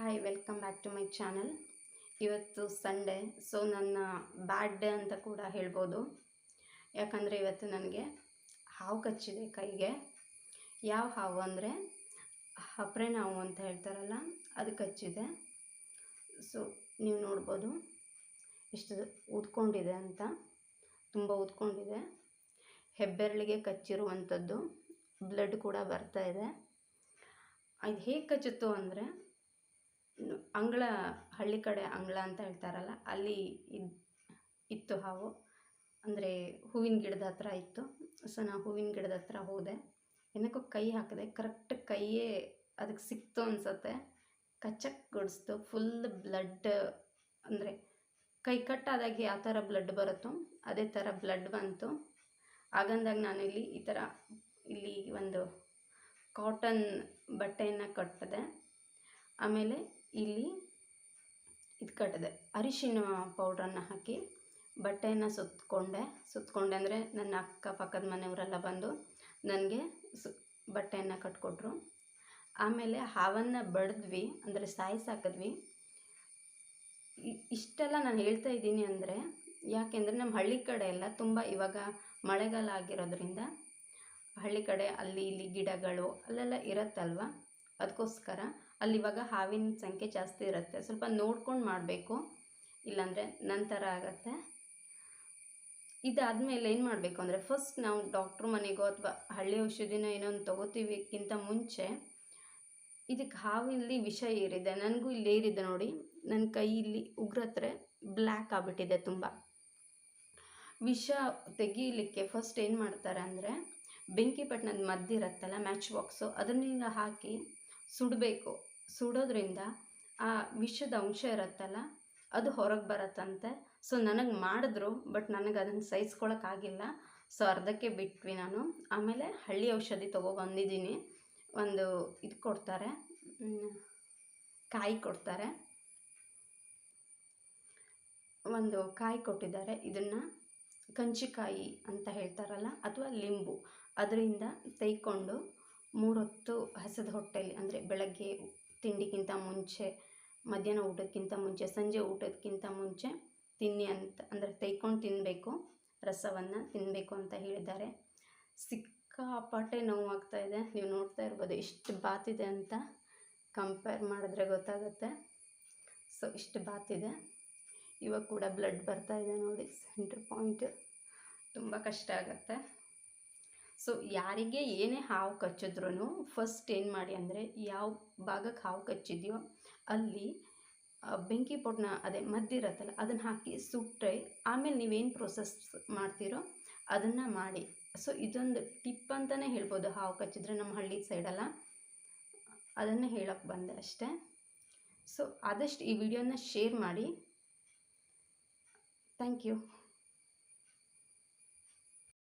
Hi welcome back to my channel ಇವತ್ತು Sunday so ನನ್ನ bad day ಅಂತ ಕೂಡ ಹೇಳ್ಬೋದು. ಯಾಕಂದರೆ ಇವತ್ತು ನನಗೆ ಹಾವು ಕಚ್ಚಿದೆ ಕೈಗೆ. ಯಾವ ಹಾವು ಅಂದರೆ ಹಪ್ರೆ ಹಾವು ಅಂತ ಹೇಳ್ತಾರಲ್ಲ, ಅದು ಕಚ್ಚಿದೆ. ಸೊ ನೀವು ನೋಡ್ಬೋದು. ಎಷ್ಟು ಊದ್ಕೊಂಡಿದೆ ಅಂತ, ತುಂಬ ಊದ್ಕೊಂಡಿದೆ ಹೆಬ್ಬೆರಳಿಗೆ ಕಚ್ಚಿರುವಂಥದ್ದು ಬ್ಲಡ್ ಕೂಡ ಬರ್ತಾ ಇದೆ. ಅದು ಹೇಗೆ ಕಚ್ಚುತ್ತೋ ಅಂದರೆ ಅಂಗಳ, ಹಳ್ಳಿ ಕಡೆ ಅಂಗಳ ಅಂತ ಹೇಳ್ತಾರಲ್ಲ, ಅಲ್ಲಿ ಇದ್, ಇತ್ತು ಹಾವು. ಅಂದರೆ ಹೂವಿನ ಗಿಡದ ಹತ್ರ ಇತ್ತು. ಸೊ ನಾನು ಹೂವಿನ ಗಿಡದ ಹತ್ರ ಹೋದೆ. ಏನಕ್ಕೋ ಕೈ ಹಾಕಿದೆ. ಕರೆಕ್ಟ್ ಕೈಯೇ ಅದಕ್ಕೆ ಸಿಕ್ತು ಅನಿಸುತ್ತೆ. ಕಚ್ಚಕ್ಕೆ ಗುಡಿಸ್ತು. ಫುಲ್ ಬ್ಲಡ್, ಅಂದರೆ ಕೈ ಕಟ್ಟಾದಾಗೆ ಯಾವ ಥರ ಬ್ಲಡ್ ಬರುತ್ತೋ ಅದೇ ಥರ ಬ್ಲಡ್ ಬಂತು. ಆಗಂದಾಗ ನಾನು ಇಲ್ಲಿ ಈ ಥರ ಇಲ್ಲಿ ಒಂದು ಕಾಟನ್ ಬಟ್ಟೆಯನ್ನು ಕಟ್ಟಿದೆ. ಆಮೇಲೆ ಇಲ್ಲಿ ಇದು ಕಟ್ಟಿದೆ. ಅರಿಶಿನ ಪೌಡ್ರನ್ನು ಹಾಕಿ ಬಟ್ಟೆಯನ್ನು ಸುತ್ತಕೊಂಡೆ ಸುತ್ತಕೊಂಡೆ ಅಂದರೆ ನನ್ನ ಅಕ್ಕಪಕ್ಕದ ಮನೆಯವರೆಲ್ಲ ಬಂದು ನನಗೆ ಸು, ಬಟ್ಟೆಯನ್ನು ಕಟ್ಕೊಟ್ರು. ಆಮೇಲೆ ಹಾವನ್ನು ಬಡಿದ್ವಿ, ಅಂದರೆ ಸಾಯಿಸಾಕಿದ್ವಿ ಇಷ್ಟೆಲ್ಲ ನಾನು ಹೇಳ್ತಾ ಇದ್ದೀನಿ ಅಂದರೆ ಯಾಕೆಂದರೆ ನಮ್ಮ ಹಳ್ಳಿ ಕಡೆ ಎಲ್ಲ ತುಂಬ ಇವಾಗ ಮಳೆಗಾಲ ಆಗಿರೋದ್ರಿಂದ ಹಳ್ಳಿ ಕಡೆ ಅಲ್ಲಿ ಇಲ್ಲಿ ಗಿಡಗಳು ಅಲ್ಲೆಲ್ಲ ಇರುತ್ತಲ್ವ? ಅದಕ್ಕೋಸ್ಕರ ಅಲ್ಲಿ ಇವಾಗ ಹಾವಿನ ಸಂಖ್ಯೆ ಜಾಸ್ತಿ ಇರುತ್ತೆ. ಸ್ವಲ್ಪ ನೋಡ್ಕೊಂಡು ಮಾಡಬೇಕು. ಇಲ್ಲಾಂದರೆ ನಂತರ ಆಗತ್ತೆ. ಇದಾದಮೇಲೆ ಏನು ಮಾಡಬೇಕು ಅಂದರೆ ಫಸ್ಟ್ ನಾವು ಡಾಕ್ಟ್ರ್ ಮನೆಗೋ ಅಥವಾ ಹಳ್ಳಿ ಔಷಧಿನ ಏನೋ ಒಂದು ತೊಗೋತೀವಿಕ್ಕಿಂತ ಮುಂಚೆ ಇದಕ್ಕೆ ಹಾವಿಲ್ಲಿ ವಿಷ ಏರಿದೆ. ನನಗೂ ಇಲ್ಲಿ ಏರಿದೆ ನೋಡಿ. ನನ್ನ ಕೈ ಇಲ್ಲಿ ಉಗ್ರತ್ರ ಬ್ಲ್ಯಾಕ್ ಆಗಿಬಿಟ್ಟಿದೆ ತುಂಬ. ವಿಷ ತೆಗೀಲಿಕ್ಕೆ ಫಸ್ಟ್ ಏನು ಮಾಡ್ತಾರೆ ಅಂದರೆ ಬೆಂಕಿಪಟ್ಟಣದ ಮದ್ದಿರತ್ತಲ್ಲ ಮ್ಯಾಚ್ ಬಾಕ್ಸು ಅದನ್ನೆಲ್ಲ ಹಾಕಿ ಸುಡಬೇಕು. ಸುಡೋದ್ರಿಂದ ಆ ವಿಷದ ಅಂಶ ಇರುತ್ತಲ್ಲ, ಅದು ಹೊರಗೆ ಬರತ್ತಂತೆ. ಸೊ, ನನಗೆ ಮಾಡಿದ್ರು, ಬಟ್ ನನಗೆ ಅದನ್ನು ಸಹಿಸ್ಕೊಳಕ್ಕಾಗಿಲ್ಲ ಸೊ, ಅರ್ಧಕ್ಕೆ ಬಿಟ್ವಿ ನಾನು. ಆಮೇಲೆ ಹಳ್ಳಿ ಔಷಧಿ ತೊಗೊಬಂದಿದ್ದೀನಿ ಒಂದು ಇದು ಕೊಡ್ತಾರೆ ಕಾಯಿ ಕೊಡ್ತಾರೆ. ಒಂದು ಕಾಯಿ ಕೊಟ್ಟಿದ್ದಾರೆ. ಇದನ್ನು ಕಂಚಿಕಾಯಿ ಅಂತ ಹೇಳ್ತಾರಲ್ಲ, ಅಥವಾ ಲಿಂಬು. ಅದರಿಂದ ತೆಯ್ಕೊಂಡು ಮೂರೊತ್ತು ಹಸಿದ ಹೊಟ್ಟೆಯಲ್ಲಿ ಅಂದರೆ ಬೆಳಗ್ಗೆ ತಿಂಡಿಗಿಂತ ಮುಂಚೆ, ಮಧ್ಯಾಹ್ನ ಊಟಕ್ಕಿಂತ ಮುಂಚೆ, ಸಂಜೆ ಊಟಕ್ಕಿಂತ ಮುಂಚೆ ತಿನ್ನಿ ಅಂತ, ಅಂದರೆ ತೆಯ್ಕೊಂಡು ತಿನ್ನಬೇಕು ರಸವನ್ನು ತಿನ್ನಬೇಕು ಅಂತ ಹೇಳಿದ್ದಾರೆ. ಸಿಕ್ಕಾಪಟ್ಟೆ ನೋವಾಗ್ತಾ ಇದೆ. ನೀವು ನೋಡ್ತಾ ಇರ್ಬೋದು, ಇಷ್ಟು ಬಾತಿದೆ ಅಂತ ಕಂಪೇರ್ ಮಾಡಿದ್ರೆ ಗೊತ್ತಾಗುತ್ತೆ. ಸೊ, ಇಷ್ಟು ಬಾತಿದೆ. ಇವಾಗ ಕೂಡ ಬ್ಲಡ್ ಬರ್ತಾ ಇದೆ ನೋಡಿ, ಸೆಂಟ್ರ್ ಪಾಯಿಂಟ್. ತುಂಬ ಕಷ್ಟ ಆಗುತ್ತೆ. ಸೊ ಯಾರಿಗೆ ಏನೇ ಹಾವು ಕಚ್ಚಿದ್ರೂ ಫಸ್ಟ್ ಏನು ಮಾಡಿ ಅಂದರೆ ಯಾವ ಭಾಗಕ್ಕೆ ಹಾವು ಕಚ್ಚಿದೆಯೋ ಅಲ್ಲಿ ಬೆಂಕಿ ಪೊಟ್ನ ಅದೇ ಮದ್ದಿರತ್ತಲ್ಲ ಅದನ್ನು ಹಾಕಿ ಸುಟ್ಟರೆ ಆಮೇಲೆ ನೀವೇನು ಪ್ರೊಸೆಸ್ ಮಾಡ್ತೀರೋ ಅದನ್ನು ಮಾಡಿ. ಸೊ ಇದೊಂದು ಟಿಪ್ ಅಂತಲೇ ಹೇಳ್ಬೋದು ಹಾವು ಕಚ್ಚಿದ್ರೆ ನಮ್ಮ ಹಳ್ಳಿ ಸೈಡಲ್ಲ ಅದನ್ನು ಹೇಳೋಕ್ಕೆ ಬಂದೆ ಅಷ್ಟೇ. ಸೊ ಆದಷ್ಟು ಈ ವಿಡಿಯೋನ ಶೇರ್ ಮಾಡಿ. Thank you